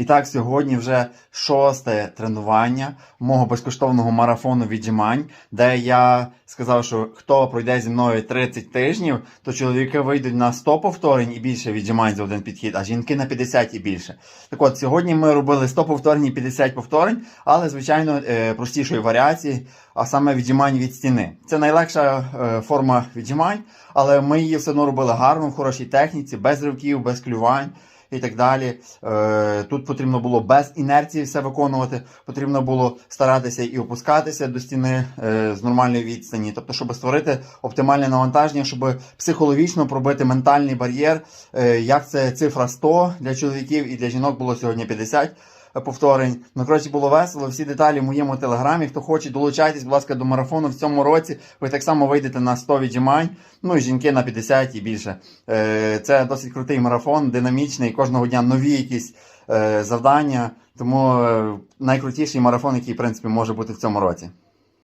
І так, сьогодні вже шосте тренування мого безкоштовного марафону віджимань, де я сказав, що хто пройде зі мною 30 тижнів, то чоловіки вийдуть на 100 повторень і більше віджимань за один підхід, а жінки на 50 і більше. Так от, сьогодні ми робили 100 повторень і 50 повторень, але, звичайно, е, простішої варіації, а саме віджимань від стіни. Це найлегша е, форма віджимань, але ми її все одно робили гарно, в хорошій техніці, без ривків, без клювань і так далі. Е, Тут потрібно було без інерції все виконувати, потрібно було старатися і опускатися до стіни е, з нормальної відстані, тобто, щоб створити оптимальне навантаження, щоб психологічно пробити ментальний бар'єр, е, як це цифра 100 для чоловіків і для жінок було сьогодні 50 повторень. Ну, коротше, було весело. Всі деталі в моєму телеграмі. Хто хоче, долучайтесь, будь ласка, до марафону в цьому році. Ви так само вийдете на 100 віджимань, ну і жінки на 50 і більше. Е, Це досить крутий марафон, динамічний. Кожного дня нові якісь е, завдання. Тому е, найкрутіший марафон, який, в принципі, може бути в цьому році.